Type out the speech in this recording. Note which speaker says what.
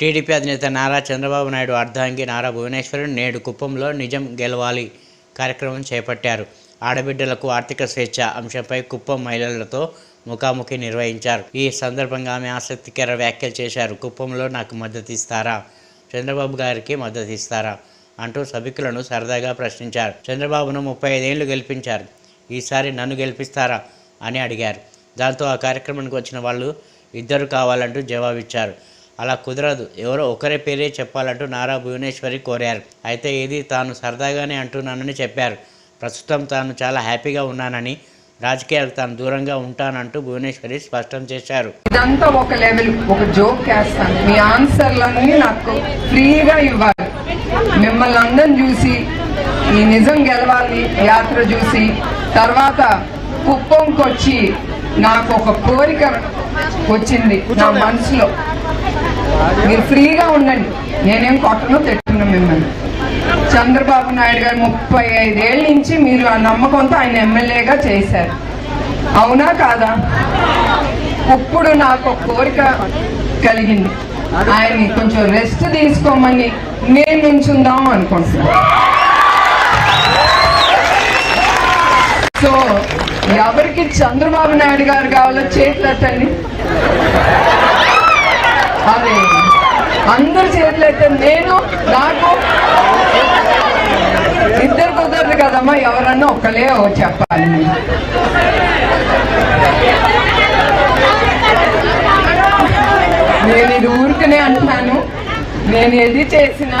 Speaker 1: TDP అధినేత నారా చంద్రబాబు నాయుడు అర్ధాంగి నారా భువనేశ్వరి నేడు కుప్పంలో నిజం గెలవాలి కార్యక్రమం చేపట్టారు. ఆడబిడ్డలకు ఆర్థిక స్వేచ్ఛ అంశంపై కుప్పం మహిళలతో ముఖాముఖి నిర్వహించారు. ఈ సందర్భంగా ఆమె ఆసక్తికర వ్యాఖ్యలు చేశారు. కుప్పంలో నాకు మద్దతు ఇస్తారా? చంద్రబాబు గారికి మద్దతు ఇస్తారా? అంటూ సభికులను సరదాగా ప్రశ్నించారు. చంద్రబాబును ముప్పై ఐదేళ్ళు గెలిపించారు. ఈసారి నన్ను గెలిపిస్తారా? అని అడిగారు. దాంతో ఆ కార్యక్రమానికి వచ్చిన వాళ్ళు ఇద్దరు కావాలంటూ జవాబిచ్చారు. అలా కుదరదు. ఎవరో ఒకరే పేరే చెప్పాలంటూ నారా భువనేశ్వరి కోరారు. అయితే ఇది తాను సరదాగానే అంటున్నానని చెప్పారు. ప్రస్తుతం తాను చాలా హ్యాపీగా ఉన్నానని రాజకీయాలకు తాను దూరంగా ఉంటానంటూ భువనేశ్వరి స్పష్టం చేశారు.
Speaker 2: ఇదంతా ఒక లెవెల్ ఒక జోక్ వేస్తాను. మీ ఆన్సర్లన్నీ నాకు ఫ్రీగా ఇవ్వాలి. మిమ్మల్ని అందరిని చూసి ఈ నిజం గెలవాలి యాత్ర చూసి తర్వాత కుప్పంకి వచ్చి నాకు ఒక కోరిక వచ్చింది నా మనసులో. మీరు ఫ్రీగా ఉండండి. నేనేం కొట్టను తిట్టను మిమ్మల్ని. చంద్రబాబు నాయుడు గారు ముప్పై ఐదేళ్ళ నుంచి మీరు ఆ నమ్మకంతో ఆయన ఎమ్మెల్యేగా చేశారు. అవునా కాదా? ఇప్పుడు నాకు ఒక కోరిక కలిగింది. ఆయన్ని కొంచెం రెస్ట్ తీసుకోమని నేను నుంచుందాం అనుకుంటున్నాను. సో ఎవరికి చంద్రబాబు నాయుడు గారు కావాలో చేతులు అదే అందరు చేతులైతే నేను నాకు ఇద్దరు కుదరదు కదమ్మా ఎవరన్నా ఒక్కలే చెప్పాలి. నేను ఇది ఊరికనే అంటున్నాను. నేను ఏది చేసినా